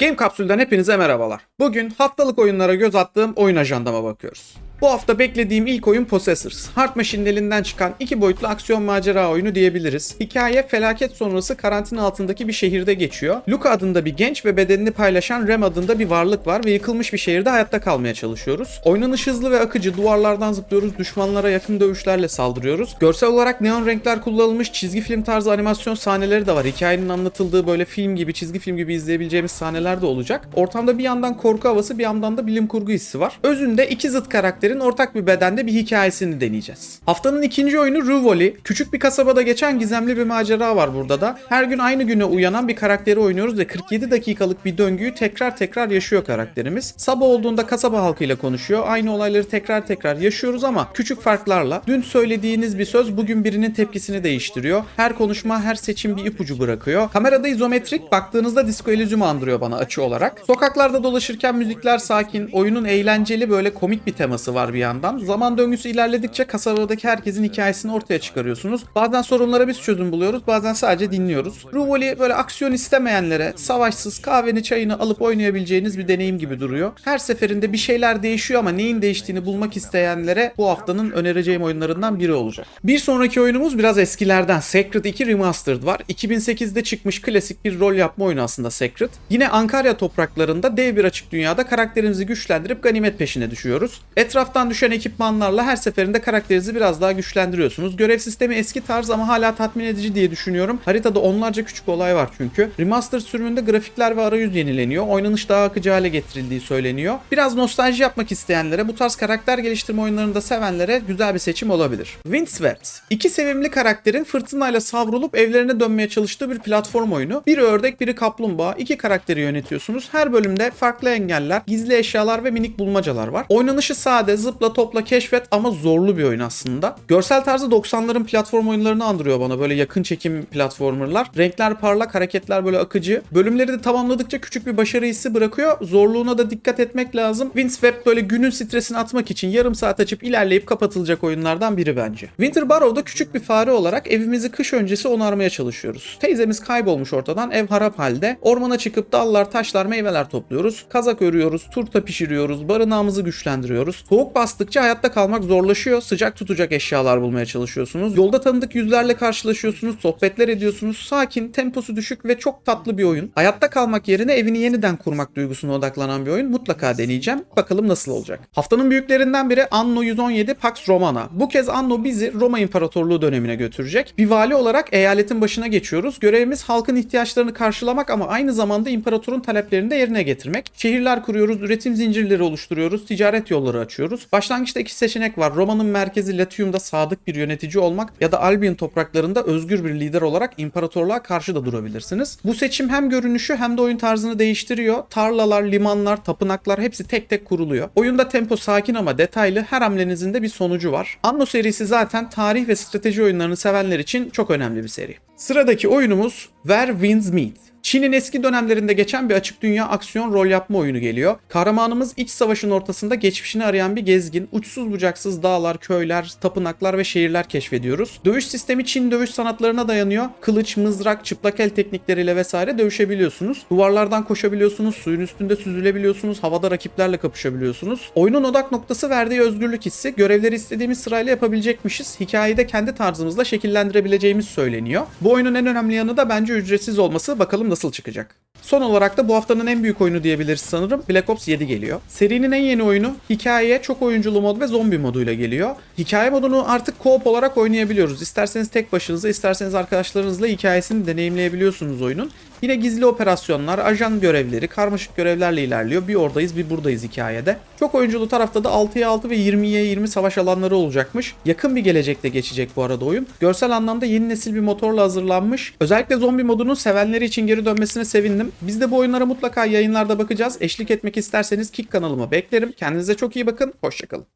Game Kapsül'den hepinize merhabalar. Bugün haftalık oyunlara göz attığım oyun ajandama bakıyoruz. Bu hafta beklediğim ilk oyun Possessors. Hard Machine'in elinden çıkan iki boyutlu aksiyon macera oyunu diyebiliriz. Hikaye felaket sonrası karantina altındaki bir şehirde geçiyor. Luca adında bir genç ve bedenini paylaşan Rem adında bir varlık var ve yıkılmış bir şehirde hayatta kalmaya çalışıyoruz. Oynanış hızlı ve akıcı duvarlardan zıplıyoruz, düşmanlara yakın dövüşlerle saldırıyoruz. Görsel olarak neon renkler kullanılmış çizgi film tarzı animasyon sahneleri de var. Hikayenin anlatıldığı böyle film gibi, çizgi film gibi izleyebileceğimiz sahneler de olacak. Ortamda bir yandan korku havası, bir yandan da bilim kurgu hissi var. Özünde iki zıt karakterin ortak bir bedende bir hikayesini deneyeceğiz. Haftanın ikinci oyunu Ruvoli. Küçük bir kasabada geçen gizemli bir macera var burada da. Her gün aynı güne uyanan bir karakteri oynuyoruz ve 47 dakikalık bir döngüyü tekrar tekrar yaşıyor karakterimiz. Sabah olduğunda kasaba halkıyla konuşuyor. Aynı olayları tekrar tekrar yaşıyoruz ama küçük farklarla. Dün söylediğiniz bir söz bugün birinin tepkisini değiştiriyor. Her konuşma, her seçim bir ipucu bırakıyor. Kamerada izometrik, baktığınızda Disco Elysium andırıyor bana açı olarak. Sokaklarda dolaşırken müzikler sakin, oyunun eğlenceli böyle komik bir teması var bir yandan. Zaman döngüsü ilerledikçe kasabadaki herkesin hikayesini ortaya çıkarıyorsunuz. Bazen sorunlara biz çözüm buluyoruz, bazen sadece dinliyoruz. Ruvoli böyle aksiyon istemeyenlere savaşsız kahveni çayını alıp oynayabileceğiniz bir deneyim gibi duruyor. Her seferinde bir şeyler değişiyor ama neyin değiştiğini bulmak isteyenlere bu haftanın önereceğim oyunlarından biri olacak. Bir sonraki oyunumuz biraz eskilerden. Sacred 2 Remastered var. 2008'de çıkmış klasik bir rol yapma oyunu aslında Sacred. Yine Ankarya topraklarında dev bir açık dünyada karakterimizi güçlendirip ganimet peşine düşüyoruz. Etraftan düşen ekipmanlarla her seferinde karakterinizi biraz daha güçlendiriyorsunuz. Görev sistemi eski tarz ama hala tatmin edici diye düşünüyorum. Haritada onlarca küçük olay var çünkü. Remaster sürümünde grafikler ve arayüz yenileniyor. Oynanış daha akıcı hale getirildiği söyleniyor. Biraz nostalji yapmak isteyenlere, bu tarz karakter geliştirme oyunlarını da sevenlere güzel bir seçim olabilir. Windswept. İki sevimli karakterin fırtınayla savrulup evlerine dönmeye çalıştığı bir platform oyunu. Biri ördek, biri kaplumbağa. İki karakteri yönetiyorsunuz. Her bölümde farklı engeller, gizli eşyalar ve minik bulmacalar var. Oynanışı sade, zıpla, topla, keşfet ama zorlu bir oyun aslında. Görsel tarzı 90'ların platform oyunlarını andırıyor bana. Böyle yakın çekim platformerlar. Renkler parlak, hareketler böyle akıcı. Bölümleri de tamamladıkça küçük bir başarı hissi bırakıyor. Zorluğuna da dikkat etmek lazım. Windswept böyle günün stresini atmak için yarım saat açıp ilerleyip kapatılacak oyunlardan biri bence. Winter Barrow'da küçük bir fare olarak evimizi kış öncesi onarmaya çalışıyoruz. Teyzemiz kaybolmuş ortadan, ev harap halde. Ormana çıkıp dallar, taşlar, meyveler topluyoruz. Kazak örüyoruz, turta pişiriyoruz, barınağımızı güçlendiriyoruz. Soğuk bastıkça hayatta kalmak zorlaşıyor. Sıcak tutacak eşyalar bulmaya çalışıyorsunuz. Yolda tanıdık yüzlerle karşılaşıyorsunuz, sohbetler ediyorsunuz. Sakin, temposu düşük ve çok tatlı bir oyun. Hayatta kalmak yerine evini yeniden kurmak duygusuna odaklanan bir oyun. Mutlaka deneyeceğim. Bakalım nasıl olacak. Haftanın büyüklerinden biri Anno 117 Pax Romana. Bu kez Anno bizi Roma İmparatorluğu dönemine götürecek. Bir vali olarak eyaletin başına geçiyoruz. Görevimiz halkın ihtiyaçlarını karşılamak ama aynı zamanda imparatorun taleplerini de yerine getirmek. Şehirler kuruyoruz, üretim zincirleri oluşturuyoruz, ticaret yolları açıyoruz. Başlangıçta iki seçenek var. Roma'nın merkezi Latium'da sadık bir yönetici olmak ya da Albion topraklarında özgür bir lider olarak imparatorluğa karşı da durabilirsiniz. Bu seçim hem görünüşü hem de oyun tarzını değiştiriyor. Tarlalar, limanlar, tapınaklar hepsi tek tek kuruluyor. Oyunda tempo sakin ama detaylı her hamlenizin de bir sonucu var. Anno serisi zaten tarih ve strateji oyunlarını sevenler için çok önemli bir seri. Sıradaki oyunumuz Where Winds Meet. Çin'in eski dönemlerinde geçen bir açık dünya aksiyon rol yapma oyunu geliyor. Kahramanımız iç savaşın ortasında geçmişini arayan bir gezgin. Uçsuz bucaksız dağlar, köyler, tapınaklar ve şehirler keşfediyoruz. Dövüş sistemi Çin dövüş sanatlarına dayanıyor. Kılıç, mızrak, çıplak el teknikleriyle vesaire dövüşebiliyorsunuz. Duvarlardan koşabiliyorsunuz, suyun üstünde süzülebiliyorsunuz, havada rakiplerle kapışabiliyorsunuz. Oyunun odak noktası verdiği özgürlük hissi. Görevleri istediğimiz sırayla yapabilecekmişiz. Hikayeyi de kendi tarzımızla şekillendirebileceğimiz söyleniyor. Bu oyunun en önemli yanı da bence ücretsiz olması. Bakalım nasıl çıkacak. Son olarak da bu haftanın en büyük oyunu diyebiliriz sanırım. Black Ops 7 geliyor. Serinin en yeni oyunu hikayeye çok oyunculu mod ve zombi moduyla geliyor. Hikaye modunu artık co-op olarak oynayabiliyoruz. İsterseniz tek başınıza, isterseniz arkadaşlarınızla hikayesini deneyimleyebiliyorsunuz oyunun. Yine gizli operasyonlar, ajan görevleri, karmaşık görevlerle ilerliyor. Bir oradayız, bir buradayız hikayede. Çok oyunculu tarafta da 6'ya 6 ve 20'ye 20 savaş alanları olacakmış. Yakın bir gelecekte geçecek bu arada oyun. Görsel anlamda yeni nesil bir motorla hazırlanmış. Özellikle zombi modunun sevenleri için geri dönmesine sevindim. Biz de bu oyunlara mutlaka yayınlarda bakacağız. Eşlik etmek isterseniz Kick kanalıma beklerim. Kendinize çok iyi bakın. Hoşçakalın.